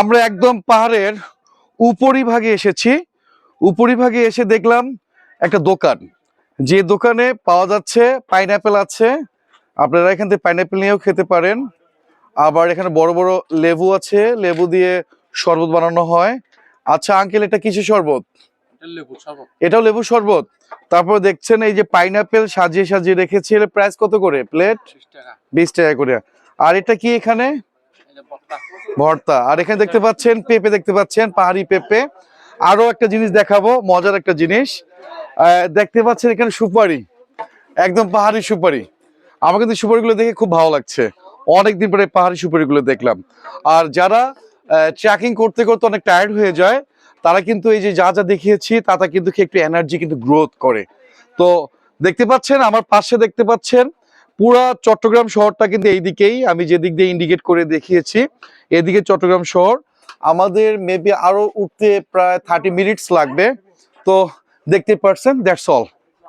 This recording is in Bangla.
আমরা একদম পাহাড়ের উপরিভাগে এসেছি। উপরিভাগে এসে দেখলাম একটা দোকান। যে দোকানে পাওয়া যাচ্ছে পাইনাপেল আছে। আপনারা এখান থেকে পাইনাপেল নিয়েও খেতে পারেন। আবার এখানে বড় বড় লেবু আছে। লেবু দিয়ে শরবত বানানো হয়। আচ্ছা আঙ্কেল এটা কিসের শরবত? এটাও লেবু শরবত? তারপর দেখছেন এই যে পাইনাপেল সাজিয়ে সাজিয়ে রেখেছে। এর প্রাইস কত করে? প্লেট বিশ টাকা করে। আর এটা কি এখানে? ভর্তা। আর এখানে দেখতে পাচ্ছেন পেঁপে, দেখতে পাচ্ছেন পাহাড়ি পেঁপে। আরও একটা জিনিস দেখাবো, মজার একটা জিনিস। দেখতে পাচ্ছেন এখানে সুপারি, একদম পাহাড়ি সুপারি। আমার কিন্তু সুপারিগুলো দেখে খুব ভালো লাগছে। অনেকদিন পরে পাহাড়ি সুপারিগুলো দেখলাম। আর যারা ট্রেকিং করতে করতে অনেক টায়ার্ড হয়ে যায়, তারা কিন্তু এই যে যা যা দেখিয়েছি, তাতে কিন্তু একটু এনার্জি কিন্তু গ্রোথ করে। তো দেখতে পাচ্ছেন, আমার পাশে দেখতে পাচ্ছেন পুরা চট্টগ্রাম শহরটা কিন্তু এইদিকেই, আমি যেদিক দিয়ে ইন্ডিকেট করে দেখিয়েছি, এদিকে চট্টগ্রাম শহর। আমাদের মেবি আরও উঠতে প্রায় থার্টি মিনিটস লাগবে। তো দেখতে পারছেন দ্যাটস অল